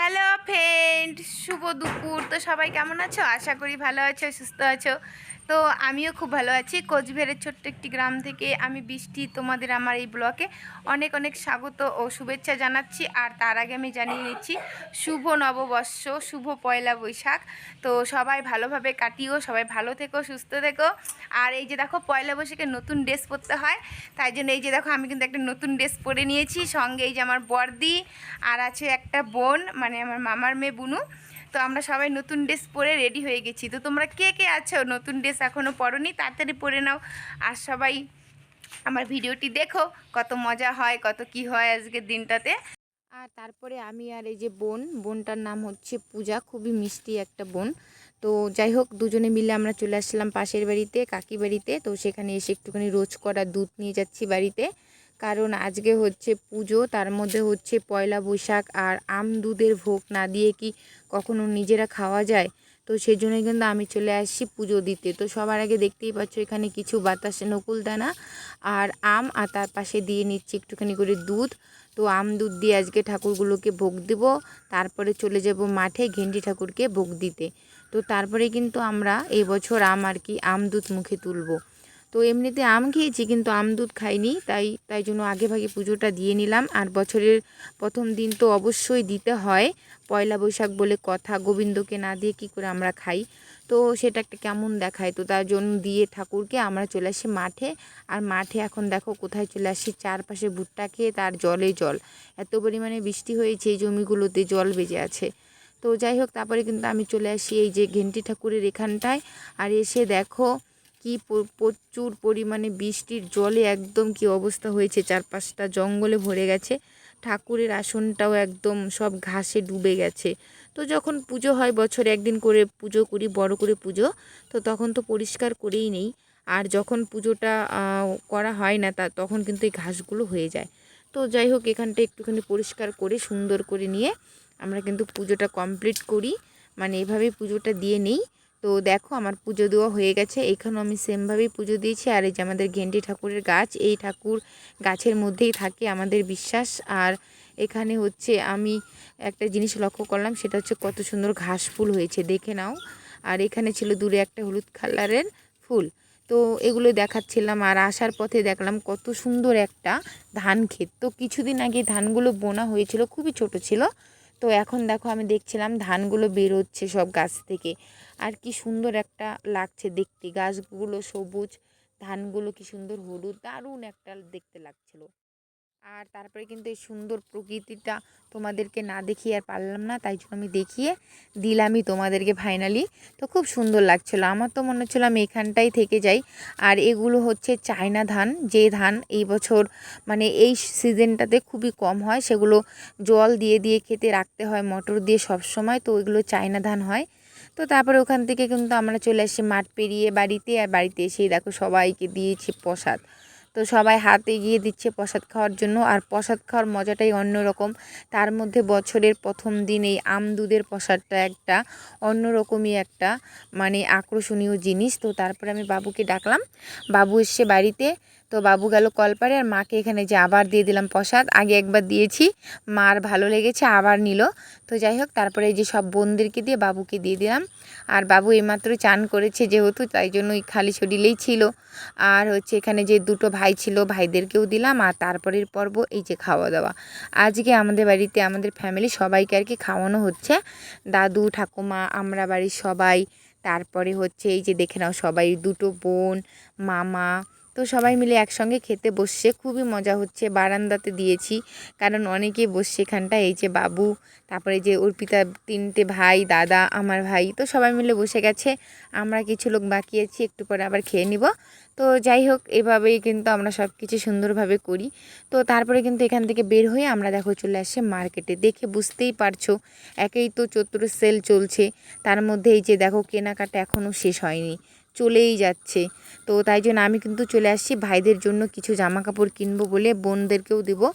Hello. Friend শুভ দুপুর। তো সবাই কেমন আছো? আশা করি ভালো আছো, সুস্থ আছো। তো আমিও খুব ভালো আছি। কোচবিহারের ছোট্ট একটি গ্রাম থেকে আমি বৃষ্টি তোমাদের আমার এই ব্লকে অনেক অনেক স্বাগত ও শুভেচ্ছা জানাচ্ছি। আর তার আগে আমি জানিয়ে নিচ্ছি, শুভ নববর্ষ, শুভ পয়লা বৈশাখ। তো সবাই ভালোভাবে কাটিও, সবাই ভালো থেকো, সুস্থ থেকো। আর এই যে দেখো, পয়লা বৈশাখে নতুন ড্রেস পরতে হয়। তাই জন্য এই যে দেখো, আমি কিন্তু একটা নতুন ড্রেস পরে নিয়েছি। সঙ্গে এই যে আমার বর্দি, আর আছে একটা বোন মানে আমার মামার মেয়ে বুনু। তো আমরা সবাই নতুন ড্রেস পরে রেডি হয়ে গেছি। তো তোমরা কে কে আছো? নতুন ড্রেস এখনও পরনি? তাড়াতাড়ি পরে নাও। আর সবাই আমার ভিডিওটি দেখো। কত মজা হয়, কত কি হয় আজকের দিনটাতে। আর তারপরে আমি আর এই যে বোন, বোনটার নাম হচ্ছে পূজা, খুবই মিষ্টি একটা বোন। তো যাই হোক, দুজনে মিলে আমরা চলে আসলাম পাশের বাড়িতে কাকি বাড়িতে। তো সেখানে এসে একটুখানি রোজ করা দুধ নিয়ে যাচ্ছি বাড়িতে। কারণ আজকে হচ্ছে পুজো, তার মধ্যে হচ্ছে পয়লা বৈশাখ আর আম দুধের ভোগ না দিয়ে কি কখনো নিজেরা খাওয়া যায়? তো সেই জন্যই কিন্তু আমি চলে আসছি পুজো দিতে। তো সবার আগে দেখতেই পাচ্ছ এখানে কিছু বাতাসে, নকুল দানা আর আম, আর তার পাশে দিয়ে নিচ্ছি একটুখানি করে দুধ। তো আম দুধ দিয়ে আজকে ঠাকুরগুলোকে ভোগ দেব। তারপরে চলে যাব মাঠে ঘেন্টি ঠাকুরকে ভোগ দিতে। তো তারপরে কিন্তু আমরা এই বছর আম আর কি, আম দুধ মুখে তুলবো। তো এমনিতে আম খেয়েছি, কিন্তু আম দুধ খাইনি, তাই তাই জন্য আগে ভাগে পুজোটা দিয়ে নিলাম। আর বছরের প্রথম দিন তো অবশ্যই দিতে হয়, পয়লা বৈশাখ বলে কথা, গোবিন্দকে না দিয়ে কি করে আমরা খাই। তো সেটা একটা কেমন দেখায়? তো তার জন্য দিয়ে ঠাকুরকে আমরা চলে আসি মাঠে। আর মাঠে এখন দেখো কোথায় চলে আসি, চারপাশে ভুট্টা খেয়ে তার জলে জল। এত পরিমাণে বৃষ্টি হয়েছে এই জমিগুলোতে জল বেজে আছে। তো যাই হোক, তারপরে কিন্তু আমি চলে আসি এই যে ঘেন্টি ঠাকুরের এখানটায়। আর এসে দেখো কি প্রচুর পরিমাণে বৃষ্টির জলে একদম কি অবস্থা হয়েছে? চারপাশটা জঙ্গলে ভরে গেছে। ঠাকুরের আসনটাও একদম সব ঘাসে ডুবে গেছে। তো যখন পুজো হয় বছরে একদিন করে পুজো করি, বড় করে পুজো, তো তখন তো পরিষ্কার করেই নেই। আর যখন পুজোটা করা হয় না তা, তখন কিন্তু এই ঘাসগুলো হয়ে যায়। তো যাই হোক, এখানটা একটুখানি পরিষ্কার করে, সুন্দর করে নিয়ে আমরা কিন্তু পুজোটা কমপ্লিট করি। মানে এভাবেই পুজোটা দিয়ে নিই। তো দেখো আমার পুজো দেওয়া হয়ে গেছে। এখানেও আমি সেমভাবেই পুজো দিয়েছি। আর এই যে আমাদের গেন্ডি ঠাকুরের গাছ, এই ঠাকুর গাছের মধ্যেই থাকে আমাদের বিশ্বাস। আর এখানে হচ্ছে আমি একটা জিনিস লক্ষ্য করলাম, সেটা হচ্ছে কত সুন্দর ঘাস ফুল হয়েছে, দেখে নাও। আর এখানে ছিল দূরে একটা হলুদ কালারের ফুল। তো এগুলো দেখাচ্ছিলাম আর আসার পথে দেখলাম কত সুন্দর একটা ধান ক্ষেত। তো কিছুদিন আগে ধানগুলো বোনা হয়েছিল, খুবই ছোট ছিল। তো এখন দেখো আমি দেখছিলাম ধানগুলো বেরোচ্ছে সব গাছ থেকে। আর কি সুন্দর একটা লাগছে দেখতে। গাছগুলো সবুজ, ধানগুলো কি সুন্দর হলুদ, দারুণ একটা দেখতে লাগছিল। আর তারপরে কিন্তু এই সুন্দর প্রকৃতিটা তোমাদেরকে না দেখিয়ে আর পারলাম না, তাই জন্য আমি দেখিয়ে দিলামই তোমাদেরকে ফাইনালি তো খুব সুন্দর লাগছিল, আমার তো মনে হচ্ছিল আমি এখানটাই থেকে যাই। আর এগুলো হচ্ছে চায়না ধান, যে ধান এই বছর মানে এই সিজনটাতে খুবই কম হয়, সেগুলো জল দিয়ে দিয়ে খেতে রাখতে হয়, মটর দিয়ে সব সময়, তো ওইগুলো চায়না ধান হয়। তো তারপরে ওখান থেকে কিন্তু আমরা চলে আসি মাঠ পেরিয়ে বাড়িতে, আর বাড়িতে এসেই দেখো সবাইকে দিয়েছি প্রসাদ। তো সবাই হাত এগিয়ে দিচ্ছে প্রসাদ খাওয়ার জন্য। আর প্রসাদ খাওয়ার মজাটাই অন্যরকম। তার মধ্যে বছরের প্রথম দিন এই আম দুধের প্রসাদটা একটা অন্যরকমই একটা মানে আকর্ষণীয় জিনিস। তো তারপরে আমি বাবুকে ডাকলাম। বাবু এসছে বাড়িতে। তো বাবু গেল কলপারে আর মাকে এখানে যে আবার দিয়ে দিলাম প্রসাদ, আগে একবার দিয়েছি। মার ভালো লেগেছে, আবার নিল। তো যাই হোক, তারপরে এই যে সব বোনদেরকে দিয়ে বাবুকে দিয়ে দিলাম। আর বাবু এইমাত্র চান করেছে যেহেতু, তাই জন্য ওই খালি শরীরেই ছিল। আর হচ্ছে এখানে যে দুটো ভাই ছিল, ভাইদেরকেও দিলাম। আর তারপরের পর্ব এই যে খাওয়া দাওয়া আজকে আমাদের বাড়িতে, আমাদের ফ্যামিলি সবাইকে আর কি খাওয়ানো হচ্ছে। দাদু, ঠাকুমা, আমরা বাড়ির সবাই। তারপরে হচ্ছে এই যে দেখে নাও সবাই, দুটো বোন, মামা তো সবাই মিলে একসঙ্গে খেতে বসছে। খুবই মজা হচ্ছে। বারান্দাতে দিয়েছি। কারণ অনেকেই বসছে এখানটা এই যে বাবু, তারপরে যে অর্পিতা, তিনটে ভাই, দাদা, আমার ভাই, তো সবাই মিলে বসে গেছে। আমরা কিছু লোক বাকি আছি, একটু পরে আবার খেয়ে নিব। তো যাই হোক, এভাবেই কিন্তু আমরা সব কিছু সুন্দরভাবে করি। তো তারপরে কিন্তু এখান থেকে বের হয়ে আমরা দেখো চলে আসছে মার্কেটে। দেখে বুঝতেই পারছ, একেই তো চতুর সেল চলছে। তার মধ্যে এই যে দেখো কেনাকাটা এখনও শেষ হয়নি। চলেই যাচ্ছে। তো তাই জন্য আমি কিন্তু চলে আসছি। ভাইদের জন্য কিছু জামা কাপড় কিনবো বলে বোনদেরকেও দেবো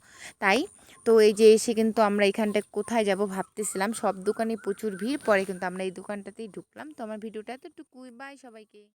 তাই। তো এই যে এসে কিন্তু আমরা এখানটা কোথায় যাব ভাবতেছিলাম। সব দোকানে প্রচুর ভিড়। পরে কিন্তু আমরা এই দোকানটাতেই ঢুকলাম। তো আমার ভিডিওটা এতটুকুই। বাই সবাইকে।